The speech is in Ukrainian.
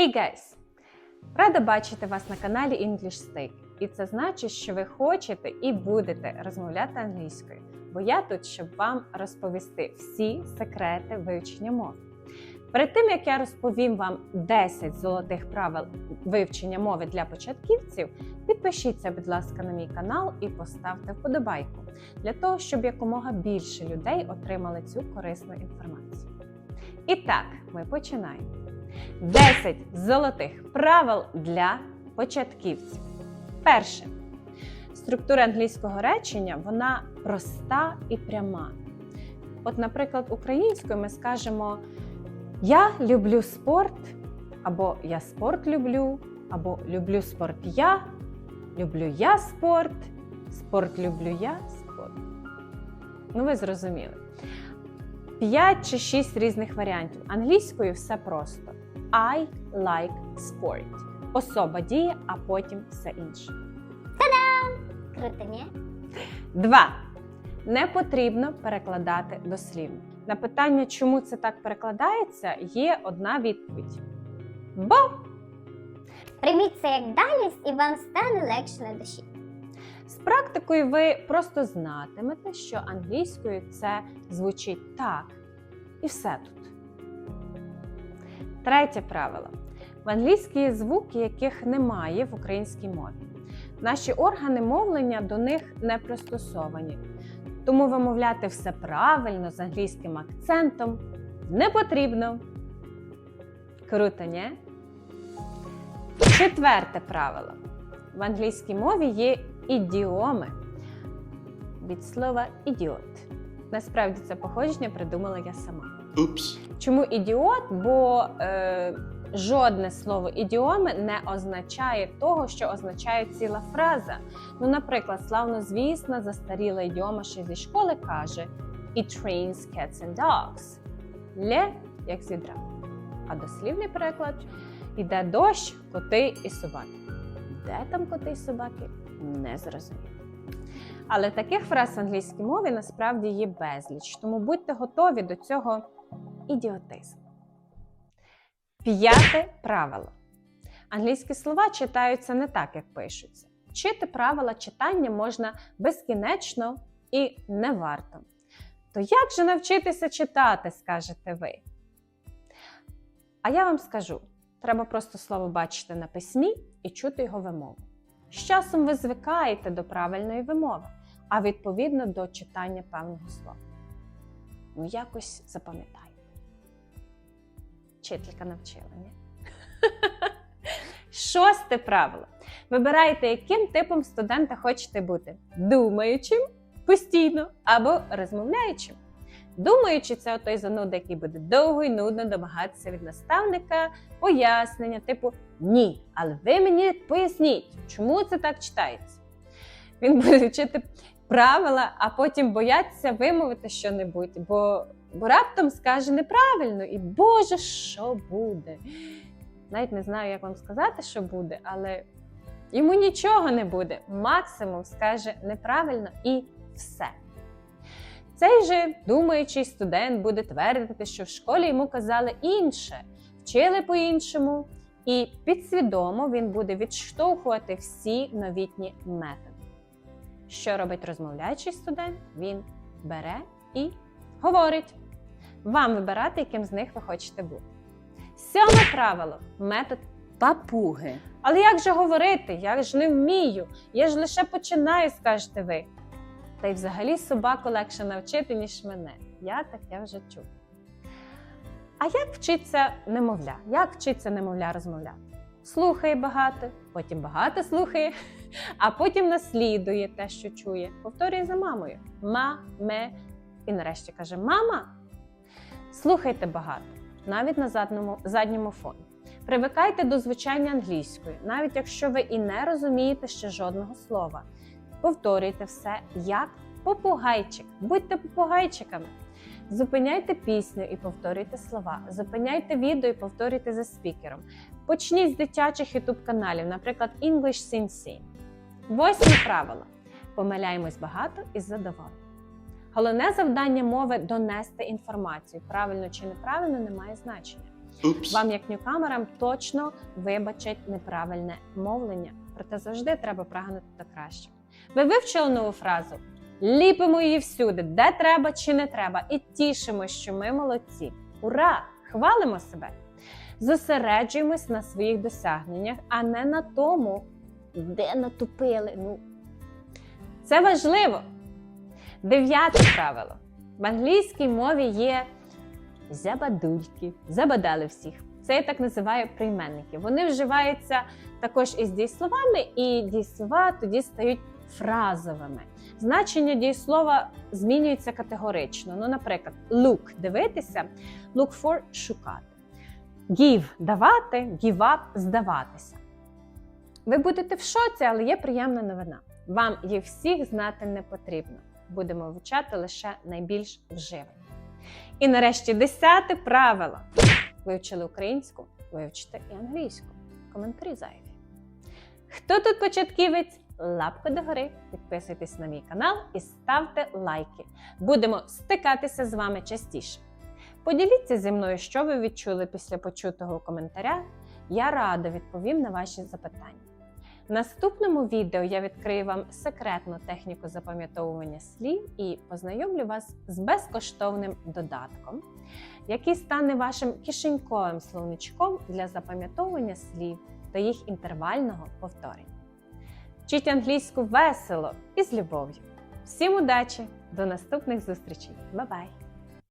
Hey guys! Рада бачити вас на каналі English Steak. І це значить, що ви хочете і будете розмовляти англійською. Бо я тут, щоб вам розповісти всі секрети вивчення мови. Перед тим як я розповім вам 10 золотих правил вивчення мови для початківців, підпишіться, будь ласка, на мій канал і поставте вподобайку для того, щоб якомога більше людей отримали цю корисну інформацію. І так, ми починаємо. 10 золотих правил для початківців. Перше. Структура англійського речення вона проста і пряма. От, наприклад, українською ми скажемо Я люблю спорт, або Я спорт люблю, або Люблю спорт я, люблю я спорт, спорт люблю я спорт. Ну, ви зрозуміли. 5 чи 6 різних варіантів. Англійською все просто. I like sport. Особа діє, а потім все інше. Круто, ні? Два. Не потрібно перекладати дослівно. На питання, чому це так перекладається, є одна відповідь. Бо Прийміть це як даність і вам стане легше на душі. з практикою ви просто знатимете, що англійською це звучить так. І все тут. Третє правило. В англійській звуки, яких немає в українській мові. Наші органи мовлення до них не пристосовані. Тому вимовляти все правильно з англійським акцентом не потрібно. Круто, ні? Четверте правило. В англійській мові є ідіоми від слова ідіот. Насправді це походження придумала я сама. Oops. Чому ідіот? Бо е, жодне слово ідіоми не означає того, що означає ціла фраза. Ну, наприклад, славнозвісна застаріла ідіома ще зі школи каже It rains cats and dogs. Лє як з відра. А дослівний переклад іде дощ, коти і собаки. Де там коти і собаки? Не зрозуміло. Але таких фраз в англійській мові насправді є безліч, тому будьте готові до цього ідіотизм. П'яте правило. Англійські слова читаються не так, як пишуться. Вчити правила читання можна безкінечно і не варто. То як же навчитися читати, скажете ви? А я вам скажу: треба просто слово бачити на письмі і чути його вимову. З часом ви звикаєте до правильної вимови, а відповідно до читання певного слова. Ну, якось запам'ятайте. Вчителька навчила, ні? Шосте правило. Вибирайте, яким типом студента хочете бути: думаючим постійно або розмовляючим. Думаючи, це той зануда, який буде довго і нудно домагатися від наставника пояснення, типу ні, але ви мені поясніть, чому це так читається. Він буде вчити правила, а потім боятися вимовити що-небудь, бо, бо раптом скаже неправильно, і Боже, що буде? Навіть не знаю, як вам сказати, що буде, але йому нічого не буде. Максимум скаже неправильно і все. Цей же думаючий студент буде твердити, що в школі йому казали інше, вчили по-іншому, і підсвідомо він буде відштовхувати всі новітні методи. Що робить розмовляючий студент? Він бере і говорить. Вам вибирати, яким з них ви хочете бути. Сьоме правило метод папуги. Але як же говорити? Я ж не вмію. Я ж лише починаю, скажете ви. Та й взагалі собаку легше навчити, ніж мене. Я таке вже чув. А як вчиться немовля? Як вчиться немовля розмовляти? Слухає багато, потім багато слухає, а потім наслідує те, що чує. Повторює за мамою. Ма, ме. І нарешті каже: Мама, слухайте багато, навіть на задньому, задньому фоні. Привикайте до звучання англійської, навіть якщо ви і не розумієте ще жодного слова. Повторюйте все як попугайчик. Будьте попугайчиками. Зупиняйте пісню і повторюйте слова. Зупиняйте відео і повторюйте за спікером. Почніть з дитячих ютуб каналів, наприклад, English Sing Восьме правило. Помиляємось багато і задоволенням. Головне завдання мови донести інформацію. Правильно чи неправильно не має значення. Oops. Вам, як ньюкамерам, точно вибачать неправильне мовлення, проте завжди треба прагнути до кращого. Ви вивчили нову фразу? Ліпимо її всюди, де треба чи не треба, і тішимо, що ми молодці. Ура! Хвалимо себе! Зосереджуємось на своїх досягненнях, а не на тому, де натупили. Ну, це важливо. Дев'яте правило. В англійській мові є забадульки, забадали всіх. Це я так називаю прийменники. Вони вживаються також із дієсловами, і дієслова тоді стають фразовими. Значення дієслова змінюється категорично. Ну, наприклад, look дивитися, look for шукати. Give давати, give up здаватися. Ви будете в шоці, але є приємна новина. Вам їх всіх знати не потрібно. Будемо вивчати лише найбільш вживані. І нарешті десяте правило. Вивчили українську, вивчите і англійську. Коментарі зайві. Хто тут початківець? Лапку догори, підписуйтесь на мій канал і ставте лайки. Будемо стикатися з вами частіше. Поділіться зі мною, що ви відчули після почутого коментаря. Я рада відповім на ваші запитання. В наступному відео я відкрию вам секретну техніку запам'ятовування слів і познайомлю вас з безкоштовним додатком, який стане вашим кишеньковим словничком для запам'ятовування слів та їх інтервального повторення. Вчіть англійську весело і з любов'ю. Всім удачі! До наступних зустрічей! Ба-бай!